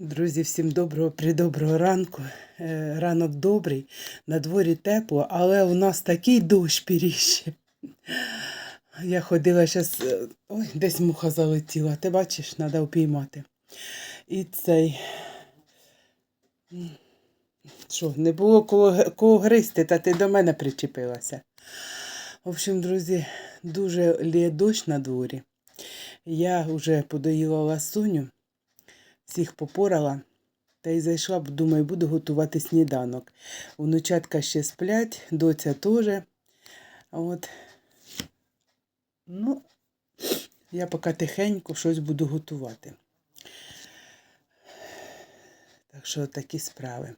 Друзі, всім доброго придоброго ранку. Е, Ранок добрий, на дворі тепло, але у нас такий дощ піріще. Я ходила зараз, ой, десь муха залетіла. Ти бачиш, треба впіймати. І цей. Що, не було кого, кого гристи, та ти до мене причепилася. В общем, друзі, дуже лє дощ на дворі. Я вже подоїла ласуню всіх попорала та й зайшла, бо думаю, буду готувати сніданок. Внучатка ще сплять, доця теж. От. Ну, я поки тихенько щось буду готувати. Так що такі справи.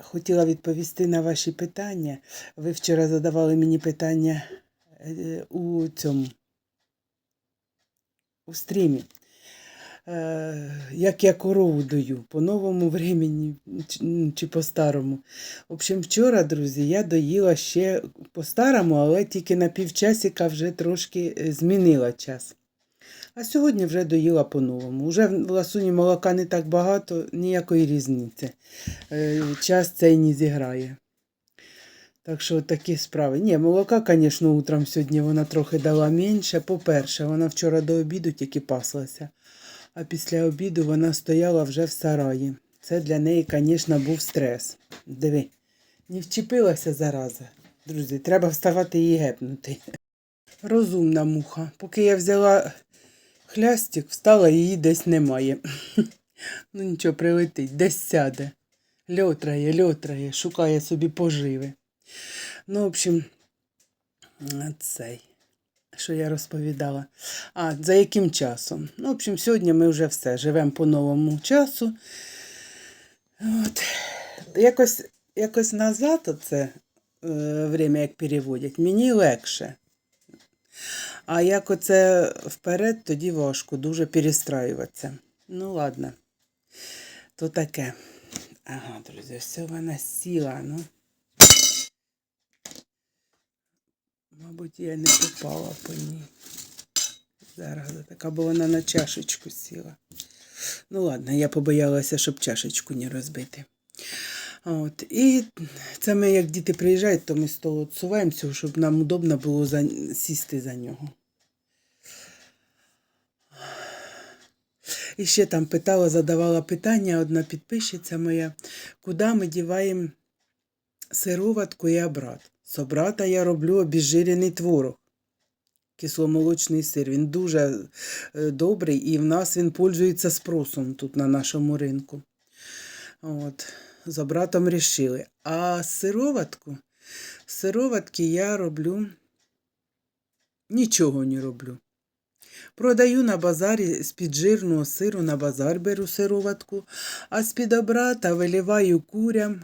Хотіла відповісти на ваші питання. Ви вчора задавали мені питання е, у цьому у стрімі як я корову даю, по новому времені чи- по старому. В общем, вчора, друзі, я доїла ще по старому, але тільки на півчасика вже трошки е, змінила час. А сьогодні вже доїла по-новому. Уже в ласуні молока не так багато, ніякої різниці. Е, Час цей не зіграє. Так що такі справи. Ні, молока, звісно, утром сьогодні вона трохи дала менше. По-перше, вона вчора до обіду тільки паслася а після обіду вона стояла вже в сараї. Це для неї, звісно, був стрес. Диви, не вчепилася зараза. Друзі, треба вставати і гепнути. Розумна муха. Поки я взяла хлястик, встала, її десь немає. Ну нічого, прилетить, десь сяде. Льотрає, льотрає, шукає собі поживи. Ну, в общем, цей що я розповідала. А, за яким часом? Ну, в общем, сьогодні ми вже все живемо по новому часу. От. Якось, якось назад оце е, время, як переводять, мені легше. А як оце вперед, тоді важко дуже перестраюватися. Ну, ладно, то таке. Ага, друзі, все вона сіла, ну. Мабуть, я не попала по ній. Зараз така, бо вона на чашечку сіла. Ну ладно, я побоялася, щоб чашечку не розбити. От. І це ми, як діти приїжджають, то ми стол відсуваємося, щоб нам удобно було за... сісти за нього. І ще там питала, задавала питання одна підписчиця моя, куди ми діваємо сироватку і обрат. З обрата я роблю обезжирений творог. Кисломолочний сир. Він дуже е, добрий і в нас він пользується спросом тут на нашому ринку. От. З обратом рішили. А сироватку, сироватки я роблю нічого не роблю. Продаю на базарі з-під жирного сиру на базар беру сироватку, а з-під обрата виливаю курям,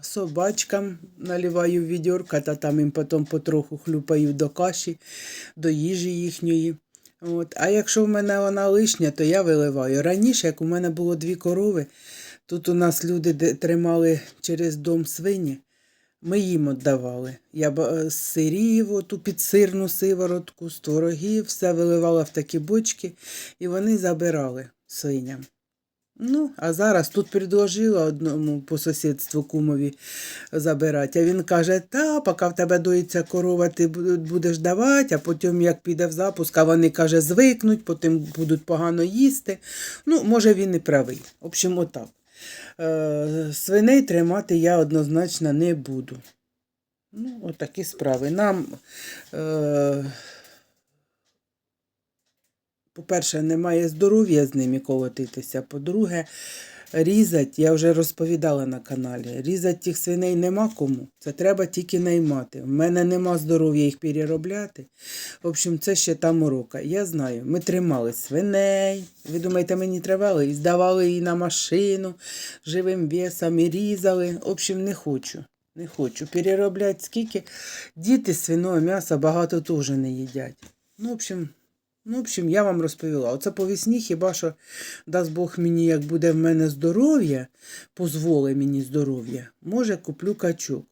собачкам наливаю в відьорка, та там їм потім потроху хлюпаю до каші, до їжі їхньої. От. А якщо в мене вона лишня, то я виливаю. Раніше, як у мене було дві корови, тут у нас люди тримали через дом свині, ми їм віддавали. Я ба- е, з сирів, оту підсирну сиворотку, з творогів, все виливала в такі бочки, і вони забирали свиням. Ну, а зараз тут предложила одному по сусідству кумові забирати. А він каже, та, поки в тебе доїться корова, ти будеш давати, а потім, як піде в запуск, а вони, каже, звикнуть, потім будуть погано їсти. Ну, може, він і правий. В общем, отак. Е, свиней тримати я однозначно не буду. Ну, отакі справи. Нам, е, по-перше, немає здоров'я з ними колотитися. По-друге, різати, я вже розповідала на каналі, різати тих свиней нема кому. Це треба тільки наймати. У мене нема здоров'я їх переробляти. В общем, це ще та морока. Я знаю, ми тримали свиней. Ви думаєте, мені тривали? І здавали її на машину живим весом, і різали. В общем, не хочу. Не хочу. Переробляти скільки. Діти свиного м'яса багато теж не їдять. Ну, в общем, ну, в общем, я вам розповіла. Оце по весні хіба що дасть Бог мені, як буде в мене здоров'я, дозволи мені здоров'я, може, куплю качок.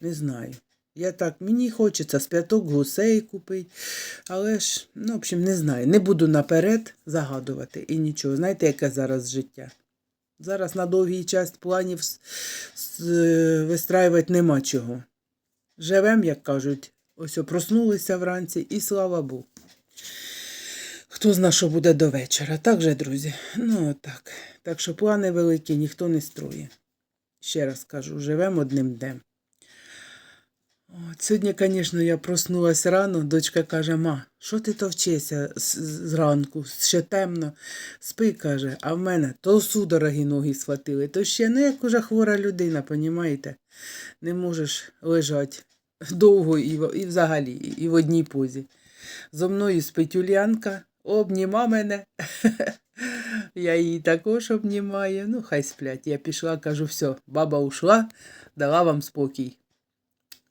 Не знаю. Я так, мені хочеться з п'яток гусей купити, але ж, ну, в общем, не знаю. Не буду наперед загадувати і нічого. Знаєте, яке зараз життя? Зараз на довгий час планів вистраювати нема чого. Живем, як кажуть, ось проснулися вранці і слава Богу. Хто зна, що буде до вечора. Так же, друзі? Ну, так. Так що плани великі ніхто не строє. Ще раз кажу, живемо одним днем. От, сьогодні, звісно, я проснулася рано, дочка каже, ма, що ти товчешся з- з- зранку, ще темно. Спи, каже, а в мене то судороги ноги схватили, то ще не як уже хвора людина, понімаєте? Не можеш лежати довго і, і взагалі, і в одній позі. Зо мною спить Улянка, обніма мене. Я її також обнімаю. Ну, хай сплять. Я пішла, кажу, все, баба ушла, дала вам спокій.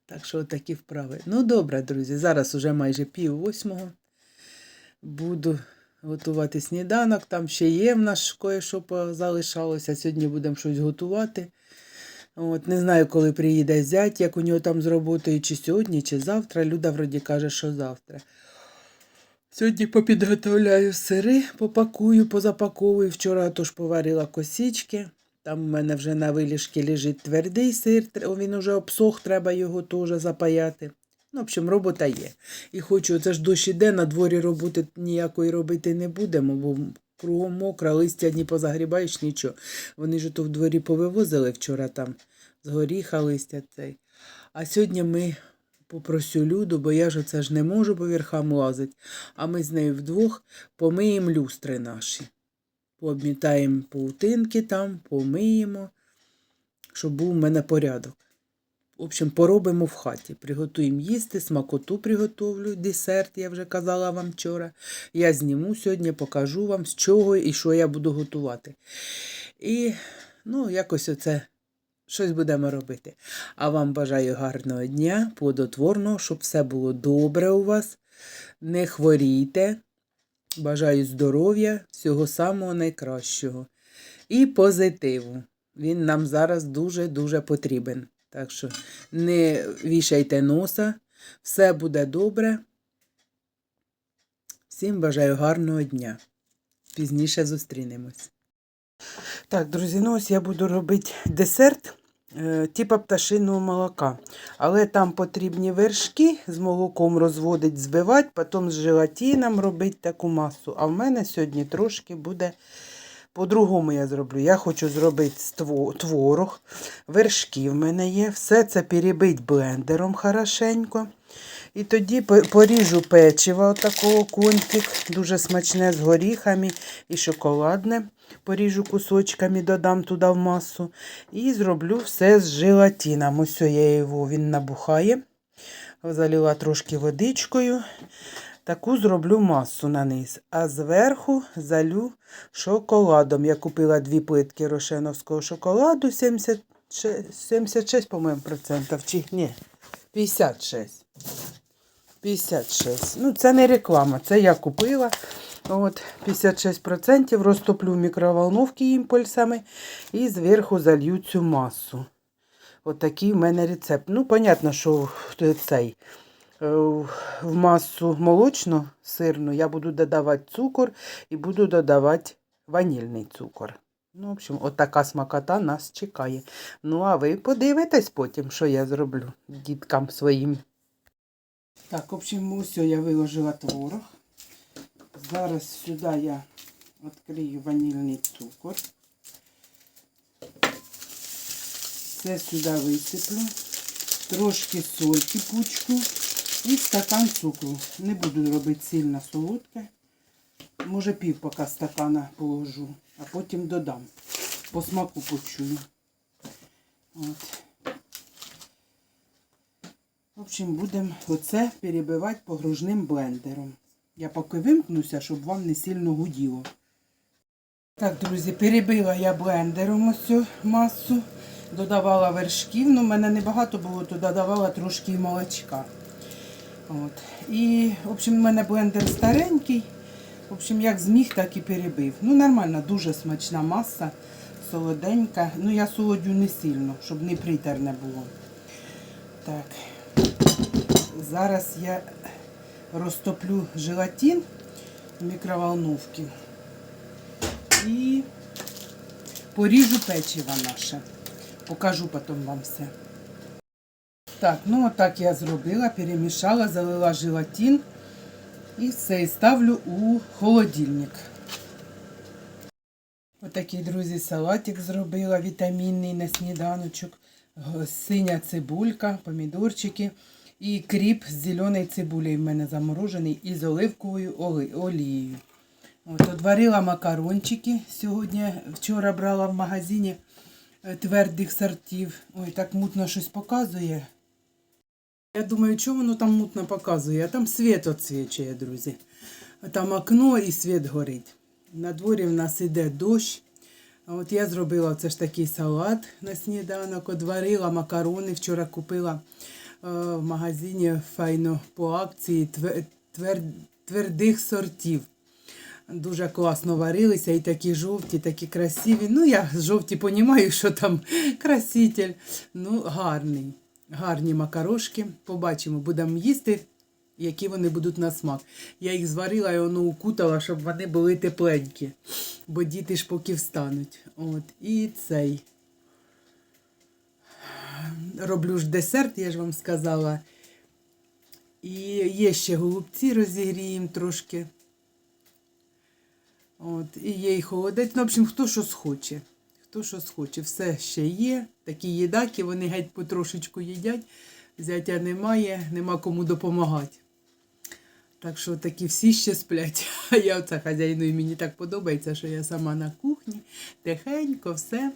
Так що такі вправи. Ну, добре, друзі, зараз уже майже пів восьмого. Буду готувати сніданок. Там ще є в нас кое-що залишалося. Сьогодні будемо щось готувати. От, не знаю, коли приїде зять, як у нього там з роботою, чи сьогодні, чи завтра. Люда вроді каже, що завтра. Сьогодні попідготовляю сири, попакую, позапаковую. Вчора тож поварила косічки. Там в мене вже на виліжки лежить твердий сир, він уже обсох, треба його теж запаяти. Ну, в общем, робота є. І хочу, це ж дощ іде, на дворі роботи ніякої робити не будемо, бо кругом мокро, листя ні позагрібаєш, нічого. Вони ж то в дворі повивозили вчора там з горіха листя цей. А сьогодні ми попросю Люду, бо я ж оце ж не можу по верхам лазити, а ми з нею вдвох помиємо люстри наші. Пообмітаємо паутинки там, помиємо, щоб був у мене порядок. В общем, поробимо в хаті. Приготуємо їсти, смакоту приготовлю, десерт, я вже казала вам вчора. Я зніму сьогодні, покажу вам, з чого і що я буду готувати. І, ну, якось оце щось будемо робити. А вам бажаю гарного дня, плодотворного, щоб все було добре у вас. Не хворійте. Бажаю здоров'я, всього самого найкращого. І позитиву. Він нам зараз дуже-дуже потрібен. Так що не вішайте носа, все буде добре. Всім бажаю гарного дня. Пізніше зустрінемось. Так, друзі, ну ось я буду робити десерт типа пташиного молока. Але там потрібні вершки з молоком розводить, збивати, потім з желатином робити таку масу. А в мене сьогодні трошки буде по-другому я зроблю. Я хочу зробити творог, вершки в мене є. Все це перебить блендером хорошенько. І тоді поріжу печиво отакого контик, дуже смачне з горіхами і шоколадне. Поріжу кусочками, додам туди в масу. І зроблю все з желатином. Ось я його, він набухає. Залила трошки водичкою. Таку зроблю масу на низ. А зверху залю шоколадом. Я купила дві плитки рошеновського шоколаду 76, 76 по-моєму, процентів. Чи ні, 56. 56. Ну, це не реклама, це я купила. От, 56% розтоплю в мікроволновці імпульсами і зверху залью цю масу. Отакий в мене рецепт. Ну, понятно, що цей е, в масу молочну сирну я буду додавати цукор і буду додавати ванільний цукор. Ну, в общем, отака смакота нас чекає. Ну, а ви подивитесь потім, що я зроблю діткам своїм. Так, в общем, ось я виложила творог. Зараз сюди я відкрию ванільний цукор. Все сюди висиплю. Трошки соль кипучку і стакан цукру. Не буду робити сильно солодке. Може пів поки стакана положу, а потім додам. По смаку почую. От. В общем, будемо оце перебивати погружним блендером. Я поки вимкнуся, щоб вам не сильно гуділо. Так, друзі, перебила я блендером ось цю масу. Додавала вершків, ну в мене небагато було, то додавала трошки молочка. От. І, в общем, в мене блендер старенький. В общем, як зміг, так і перебив. Ну, нормально, дуже смачна маса, солоденька. Ну, я солодю не сильно, щоб не притерне було. Так. Зараз я розтоплю желатин в мікроволновці. І поріжу печиво наше. Покажу потім вам все. Так, ну отак я зробила, перемішала, залила желатин і все, і ставлю у холодильник. Отакий, друзі, салатик зробила вітамінний на сніданочок. Синя цибулька, помідорчики і кріп з зеленою цибулею в мене заморожений і з оливковою олією. От, одварила макарончики. Сьогодні вчора брала в магазині е, твердих сортів. Ой, так мутно щось показує. Я думаю, що воно там мутно показує, а там світ відсвічує, друзі. Там окно і світ горить. На дворі в нас іде дощ. А от я зробила це ж такий салат на сніданок, одварила макарони. Вчора купила в магазині файно по акції твер- твер- твердих сортів. Дуже класно варилися, і такі жовті, такі красиві. Ну, я жовті понімаю, що там краситель. Ну, гарний. Гарні макарошки. Побачимо, будемо їсти, які вони будуть на смак. Я їх зварила і воно укутала, щоб вони були тепленькі. Бо діти ж поки встануть. От. І цей. Роблю ж десерт, я ж вам сказала. І є ще голубці, розігріємо трошки. От, і є і холодець. Ну, в общем, хто що схоче. Хто що схоче. Все ще є. Такі їдаки, вони геть потрошечку їдять. Зятя немає, нема кому допомагати. Так що такі всі ще сплять. А я оце хазяїну і мені так подобається, що я сама на кухні, тихенько, все.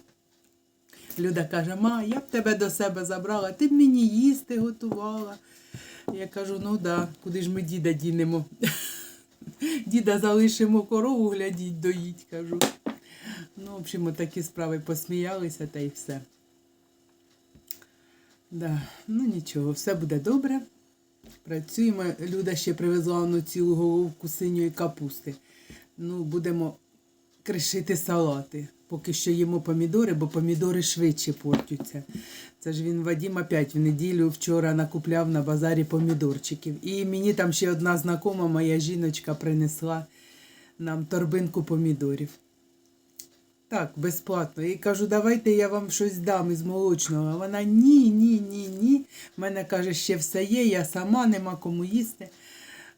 Люда каже, ма, я б тебе до себе забрала, ти б мені їсти готувала. Я кажу, ну да, куди ж ми діда дінемо? Діда залишимо корову, глядіть, доїть, кажу. Ну, в общем, такі справи посміялися та й все. Да. Ну нічого, все буде добре. Працюємо. Люда ще привезла одну цілу головку синьої капусти. Ну, будемо кришити салати. Поки що їмо помідори, бо помідори швидше портяться. Це ж він Вадим опять в неділю вчора накупляв на базарі помідорчиків. І мені там ще одна знакома, моя жіночка, принесла нам торбинку помідорів. Так, безплатно. І кажу, давайте я вам щось дам із молочного. А вона ні, ні, ні, ні. В мене каже, ще все є, я сама, нема кому їсти.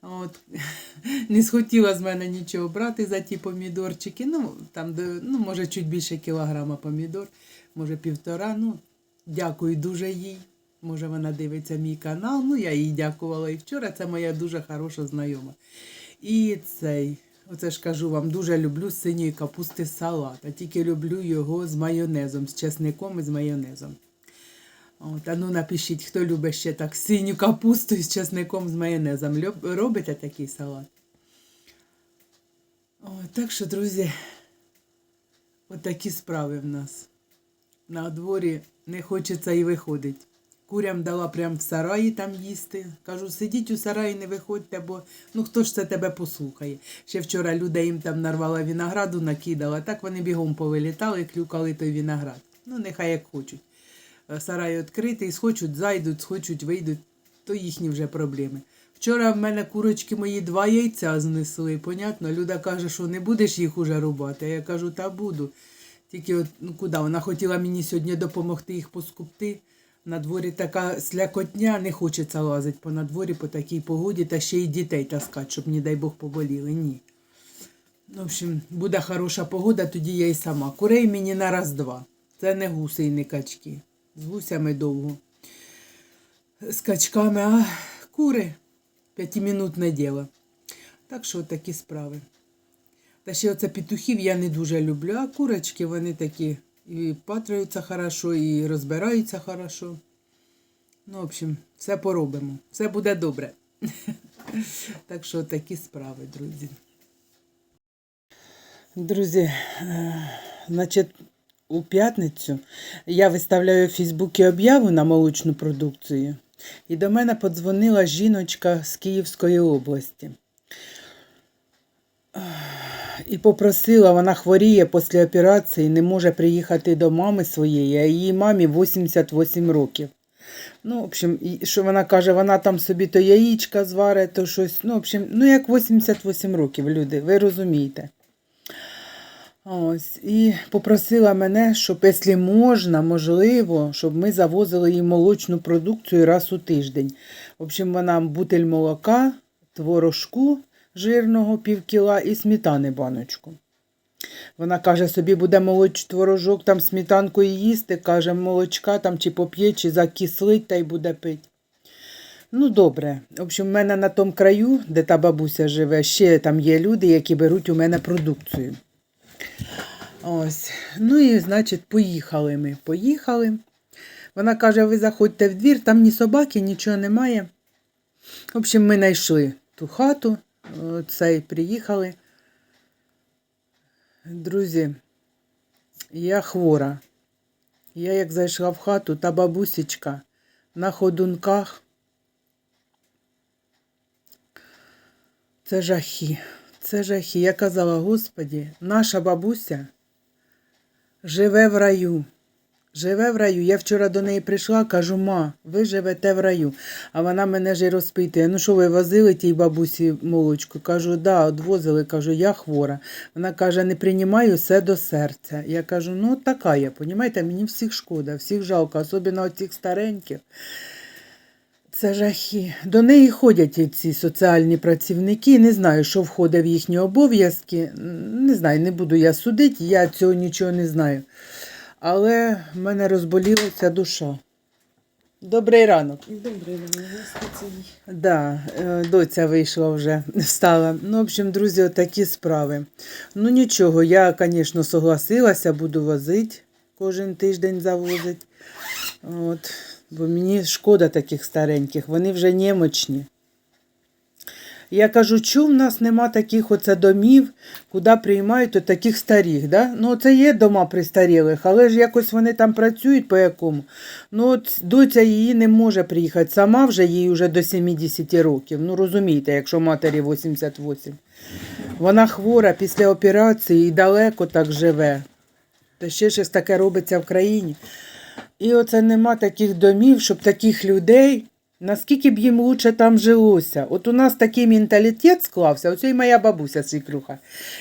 От. Не схотіла з мене нічого брати за ті помідорчики. Ну, там, ну, може, чуть більше кілограма помідор, може півтора. Ну, дякую дуже їй. Може, вона дивиться мій канал. Ну, я їй дякувала і вчора. Це моя дуже хороша знайома. І цей, оце ж кажу вам, дуже люблю синьої капусти салат. А тільки люблю його з майонезом, з чесником і з майонезом. От, а ну напишіть, хто любить ще так синю капусту з чесником з майонезом. Люб- Робите такий салат? О, так що, друзі, от такі справи в нас. На дворі не хочеться і виходить. Курям дала прямо в сараї там їсти. Кажу, сидіть у сараї, не виходьте, бо ну хто ж це тебе послухає. Ще вчора люда їм там нарвала винограду, накидала. Так вони бігом повилітали, клюкали той виноград. Ну, нехай як хочуть. Е, Сарай відкритий, схочуть, зайдуть, схочуть, вийдуть, то їхні вже проблеми. Вчора в мене курочки мої два яйця знесли, понятно. Люда каже, що не будеш їх уже рубати. А я кажу, та буду. Тільки от, ну куди? Вона хотіла мені сьогодні допомогти їх поскупти. На дворі така слякотня, не хочеться лазити по надворі по такій погоді, та ще й дітей таскати, щоб, не дай Бог, поболіли. Ні. Ну, В общем, буде хороша погода, тоді я й сама. Курей мені на раз-два. Це не гуси і не качки. З гусями довго. З качками, а кури п'ятимінутне діло. Так що такі справи. Та ще оце петухів я не дуже люблю, а курочки вони такі і патраються хорошо, і розбираються хорошо. Ну, в общем, все поробимо. Все буде добре. Так що такі справи, друзі. Друзі, е, значить, у п'ятницю я виставляю в Фейсбуці об'яву на молочну продукцію. І до мене подзвонила жіночка з Київської області. І попросила, вона хворіє після операції, не може приїхати до мами своєї, а її мамі 88 років. Ну, в общем, що вона каже, вона там собі то яєчка зварить, то щось. Ну, в общем, ну як 88 років, люди, ви розумієте. Ось, і попросила мене, щоб, якщо можна, можливо, щоб ми завозили їй молочну продукцію раз у тиждень. В общем, вона бутель молока, творожку жирного пів кіла і сметани баночку. Вона каже, собі буде молоч творожок, там сметанкою їсти, каже, молочка там чи поп'є, чи закислить та й буде пити. Ну, добре. В общем, в мене на тому краю, де та бабуся живе, ще там є люди, які беруть у мене продукцію. Ось. Ну і, значить, поїхали ми. Поїхали. Вона каже: ви заходьте в двір, там ні собаки, нічого немає. В общем, ми знайшли ту хату, цей приїхали. Друзі, я хвора. Я як зайшла в хату, та бабусечка на ходунках. Це жахи. Це жахи. Я казала, Господі, наша бабуся живе в раю. Живе в раю. Я вчора до неї прийшла, кажу, ма, ви живете в раю. А вона мене ж і розпитує. Ну що ви возили тій бабусі молочку? Кажу, да, одвозили. Кажу, я хвора. Вона каже, не приймаю все до серця. Я кажу, ну така я, понімаєте, мені всіх шкода, всіх жалко, особливо оцих стареньких. Це жахи. До неї ходять ці соціальні працівники. Не знаю, що входить в їхні обов'язки. Не знаю, не буду я судити, я цього нічого не знаю. Але в мене розболілася душа. Добрий ранок. Добре, господи. Да, е, доця вийшла вже, встала. Ну, в общем, друзі, такі справи. Ну нічого, я, звісно, согласилася, буду возити, кожен тиждень завозить. От, бо мені шкода таких стареньких, вони вже немочні. Я кажу, чому в нас нема таких оце домів, куди приймають таких старих. Да? Ну, це є дома пристарілих, але ж якось вони там працюють по якому. Ну, от доця її не може приїхати. Сама вже їй вже до 70 років. Ну, розумієте, якщо матері 88. Вона хвора після операції і далеко так живе. Та ще щось таке робиться в країні. І оце нема таких домів, щоб таких людей, наскільки б їм лучше там жилося. От у нас такий менталітет склався, оце і моя бабуся свікруха.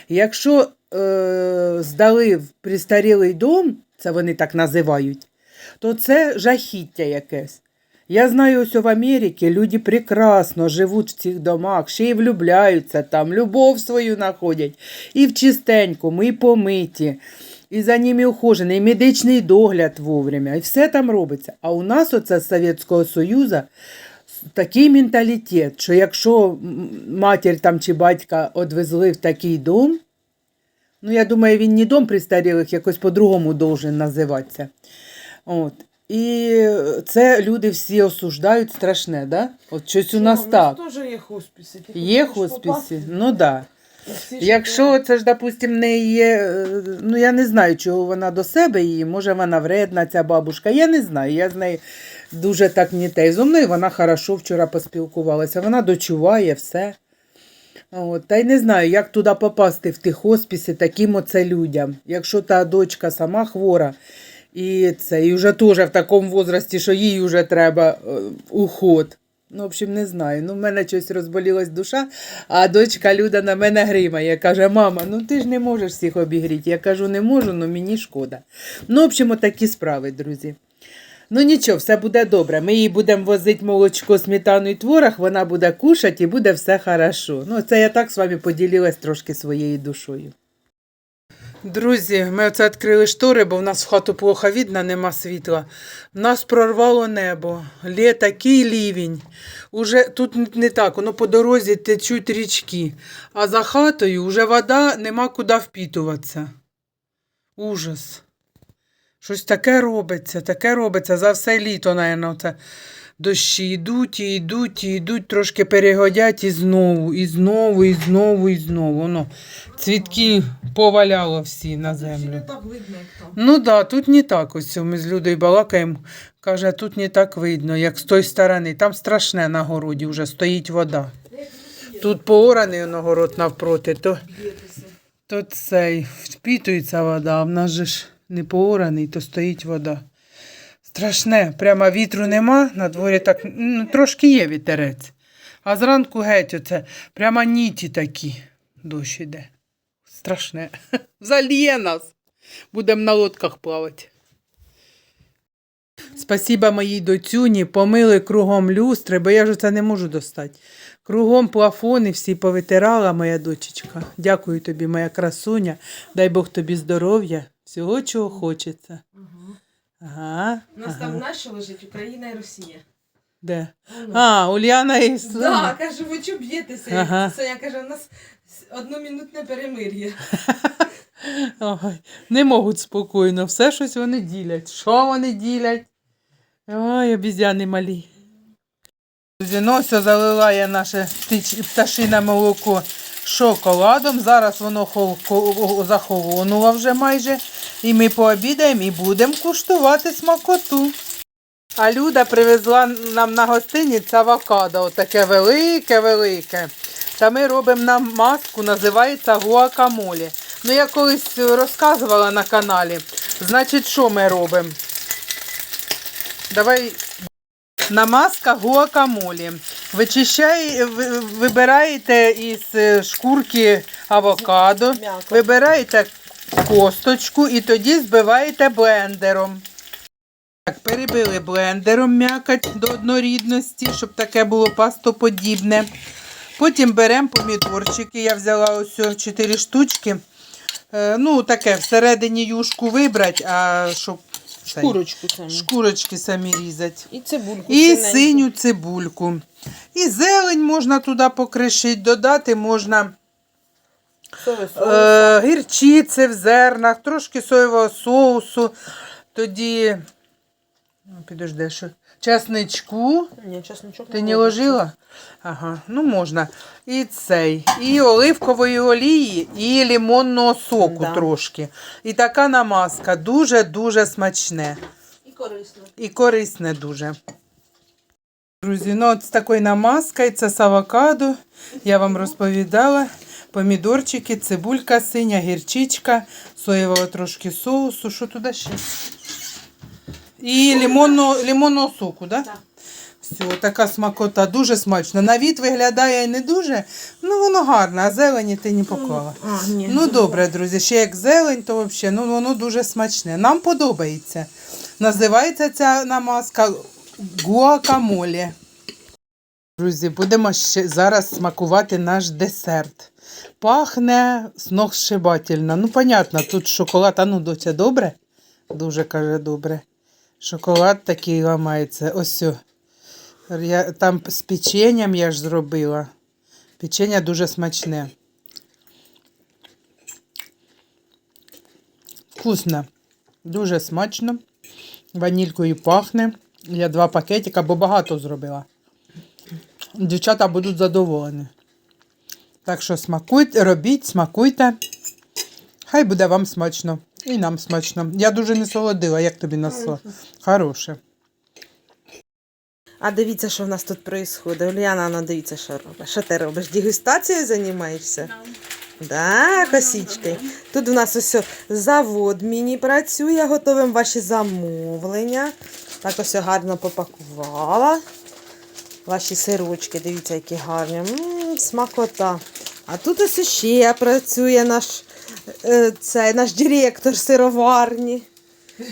Якщо е, здали в пристарілий дом, це вони так називають, то це жахіття якесь. Я знаю, ось в Америці люди прекрасно живуть в цих домах, ще й влюбляються там, любов свою знаходять. І в чистенькому, і помиті, і за ними ухожений, і медичний догляд вовремя, і все там робиться. А у нас оце з Совєтського Союзу такий менталітет, що якщо матір там чи батька одвезли в такий дом, ну я думаю, він не дом престарілих, якось по-другому должен називатися. От. І це люди всі осуждають страшне, да? От щось у нас так. У нас теж є хосписи. Ти Є хочеш хосписи? попасти? Ну так. Да. Якщо це ж, допустим, не є, е, ну я не знаю, чого вона до себе її, може вона вредна, ця бабушка. Я не знаю. Я з нею дуже так не те. Зо мною вона хорошо вчора поспілкувалася. Вона дочуває все. От, та й не знаю, як туди попасти в ті хосписи таким оце людям. Якщо та дочка сама хвора, і це, і вже теж в такому возрасті, що їй вже треба е, уход. Ну, в общем, не знаю. Ну, в мене щось розболілась душа, а дочка Люда на мене гримає. Каже, мама, ну ти ж не можеш всіх обігріти. Я кажу, не можу, але мені шкода. Ну, в общем, такі справи, друзі. Ну нічого, все буде добре. Ми їй будемо возити молочко, сметану і творог, вона буде кушати і буде все хорошо. Ну, це я так з вами поділилась трошки своєю душою. Друзі, ми оце відкрили штори, бо в нас в хату плохо видно, нема світла. Нас прорвало небо. Лє такий лівень. Уже тут не так, воно по дорозі течуть річки, а за хатою вже вода нема куди впітуватися. Ужас. Щось таке робиться, таке робиться за все літо, напевно, це дощі йдуть і йдуть, і йдуть, трошки перегодять і знову, і знову, і знову, і знову. Воно цвітки поваляло всі на землю. так видно, як там. Ну да, тут не так ось ми з Людою балакаємо. Каже, тут не так видно, як з тої сторони. Там страшне на городі вже стоїть вода. Тут поораний огород навпроти, то, то цей впітується вода, а в нас же ж не поораний, то стоїть вода. Страшне, прямо вітру нема, на дворі так ну, трошки є вітерець. А зранку геть оце, прямо ніті такі дощ іде. страшне. Зальє нас. Будемо на лодках плавати. Спасіба моїй доцюні, помили кругом люстри, бо я ж це не можу достати. Кругом плафони всі повитирала моя дочечка. Дякую тобі, моя красуня. Дай Бог тобі здоров'я, всього, чого хочеться. Ага. У нас ага. там нащо лежить Україна і Росія. Де? Воно. А, Уляна і Да, каже, ви чого б'єтеся? Ага. Соня каже, у нас одномінутне перемир'я. Ой, не можуть спокійно, все щось вони ділять. Що вони ділять? Ой, обізяни малі. Друзі, ну ось залила я наше пташине молоко шоколадом. Зараз воно хол- захолонуло вже майже. І ми пообідаємо і будемо куштувати смакоту. А Люда привезла нам на гостиніць авокадо, отаке велике-велике. Та ми робимо нам маску, називається гуакамолі. Ну, я колись розказувала на каналі. Значить, що ми робимо? Давай намазка гуакамолі. Вичищає, вибираєте із е, шкурки авокадо, вибираєте косточку і тоді збиваєте блендером. Так, перебили блендером м'якоть до однорідності, щоб таке було пастоподібне. Потім беремо помідорчики. Я взяла ось 4 штучки. Е, ну, таке, всередині юшку вибрати, а щоб Шкурочку самі. шкурочки самі різати. І цибульку. І синеньку. синю цибульку. І зелень можна туди покришити, додати можна. Е, гірчиці в зернах, трошки соєвого соусу. Тоді, ну, підожди, що, часничку. Ні, чесночок Ти не ложила? Ага, ну можна. І цей, і оливкової олії, і лимонного соку Да. трошки. І така намазка дуже-дуже смачне. І корисно. І корисне дуже. Друзі, ну от з такою намазкою, це з авокадо. Я вам розповідала. Помідорчики, цибулька синя, гірчичка, соєвого трошки соусу. Що туди ще? І лимонного, лимонного соку. Да? Так. Все, така смакота, дуже смачно. На від виглядає не дуже, ну воно гарне, а зелені ти не поклала. А, ні. Ну добре, друзі, ще як зелень, то взагалі ну, воно дуже смачне. Нам подобається. Називається ця намазка гуакамолі. Друзі, будемо ще зараз смакувати наш десерт. Пахне сногсшибательно. Ну, понятно, тут шоколад, а ну, доця, добре? Дуже каже, добре. Шоколад такий ламається. Ось. Я, там з печенням я ж зробила. Печення дуже смачне. Вкусно. Дуже смачно. Ванількою пахне. Я два пакетика, бо багато зробила. Дівчата будуть задоволені. Так що смакуйте, робіть, смакуйте. Хай буде вам смачно. І нам смачно. Я дуже не солодила, як тобі насло. Хороше. А дивіться, що в нас тут відбувається. Уляна, ну дивіться, що робить. Що ти робиш? Дегустацією займаєшся? Да, косічки. Тут у нас ось завод міні працює, готовим ваші замовлення. Так ось гарно попакувала. Ваші сирочки, дивіться, які гарні. М, смакота. А тут ось ще працює наш, е, цей, наш директор сироварні.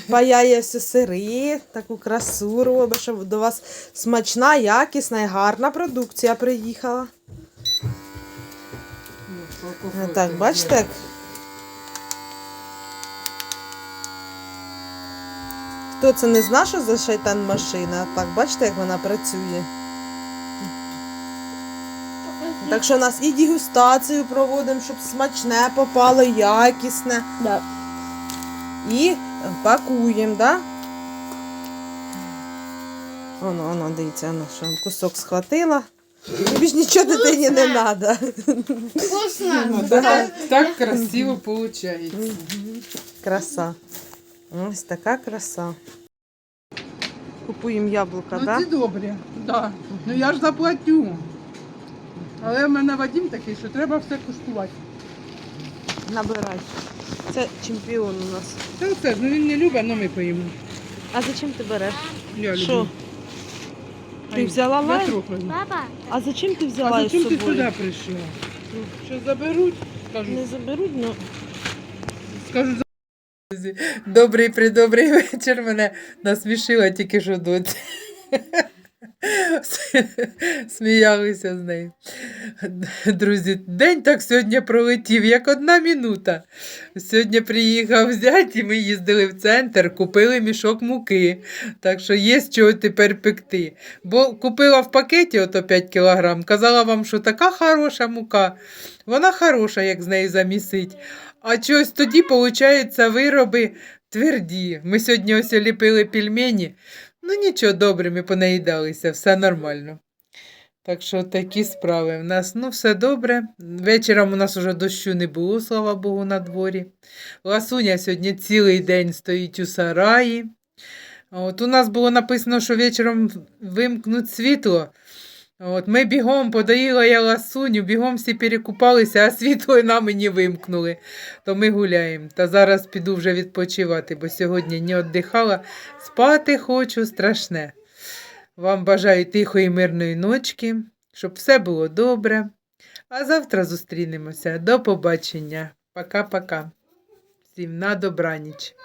Паяє все сири, таку красу робить, щоб до вас смачна, якісна і гарна продукція приїхала. Е, Так, бачите? Хто це не знає, що за шайтан машина? Так, бачите, як вона працює. Так що у нас і дегустацію проводимо, щоб смачне попало, якісне. Да. І пакуємо, да? Оно, оно, дивіться, воно що кусок схватила. Тобі ж нічого дитині не треба. Вкусно. Так, так красиво виходить. Краса. Ось така краса. Купуємо яблука, Ну, так? це добре, да. Ну я ж заплатю. Але в мене Вадим такий, що треба все куштувати. Набирай. Це чемпіон у нас. Це все, ну він не любить, але ми поїмо. А зачем ти береш? Я люблю. Що? Ти взяла лайм? трохи. Папа, А зачем ти взяла А із зачем ти собою? сюди прийшла? Що заберуть? скажу. Не заберуть, ну Скажу за- Добрий придобрий вечір. Мене насмішила тільки що доці. Сміялися з нею. Друзі, день так сьогодні пролетів, як одна минута. Сьогодні приїхав зять, і ми їздили в центр, купили мішок муки. Так що є з чого тепер пекти. Бо купила в пакеті ото 5 кілограм, казала вам, що така хороша мука. Вона хороша, як з нею замісить. А чогось тоді, виходить, вироби тверді. Ми сьогодні ось ліпили пельмені. Ну нічого, добре, ми понаїдалися, все нормально. Так що такі справи. в нас ну, все добре. Вечором у нас уже дощу не було, слава Богу, на дворі. Ласуня сьогодні цілий день стоїть у сараї. От у нас було написано, що вечором вимкнуть світло. От ми бігом подоїла я ласуню, бігом всі перекупалися, а світло і нам і не вимкнули. То ми гуляємо. Та зараз піду вже відпочивати, бо сьогодні не віддихала. Спати хочу страшне. Вам бажаю тихої мирної ночки, щоб все було добре. А завтра зустрінемося. До побачення. Пока-пока. Всім на добраніч.